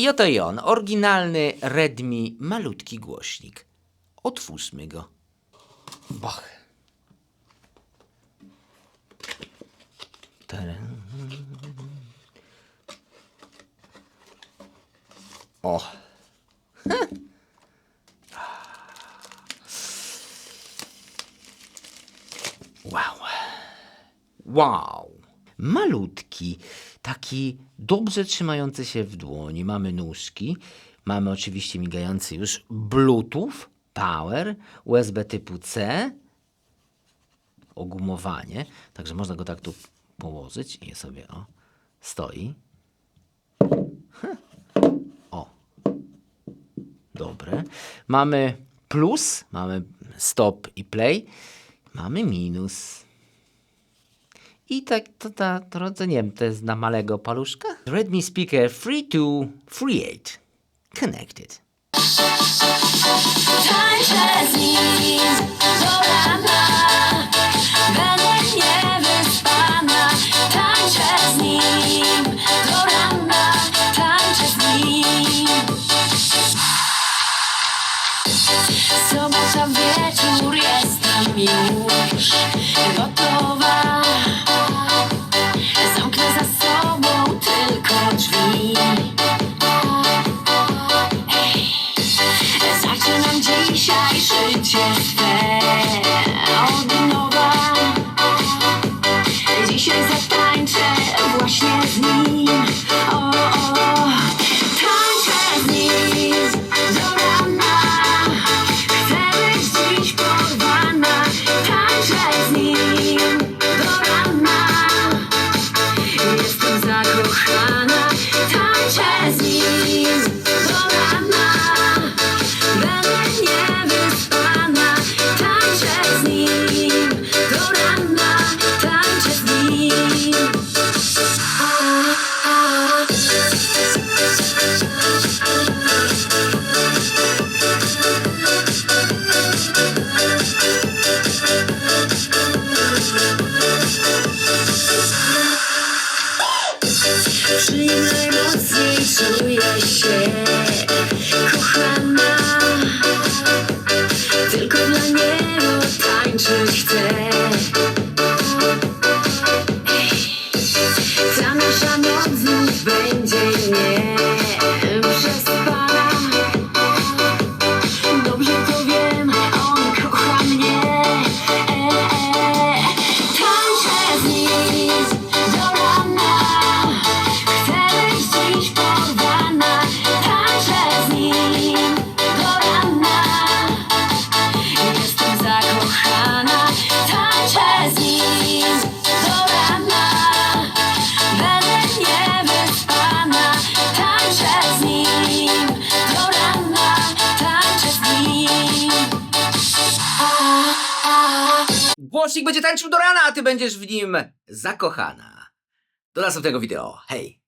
I oto i on, oryginalny Redmi malutki głośnik. Otwórzmy go. Bach. Tadam. O. Wow. Wow. Malutki, taki dobrze trzymający się w dłoni. Mamy nóżki, mamy oczywiście migający już Bluetooth, power, USB typu C, ogumowanie, także można go tak tu położyć i sobie o, stoi. Heh. O, dobre. Mamy plus, mamy stop i play, mamy minus. I tak to to, to nie wiem, to jest na malego paluszka? Redmi Speaker 3238 Connected. Sobota wieczór jestem już gotowa tańczyć chcę Głośnik będzie tańczył do rana, a ty będziesz w nim zakochana. Do następnego wideo. Hej!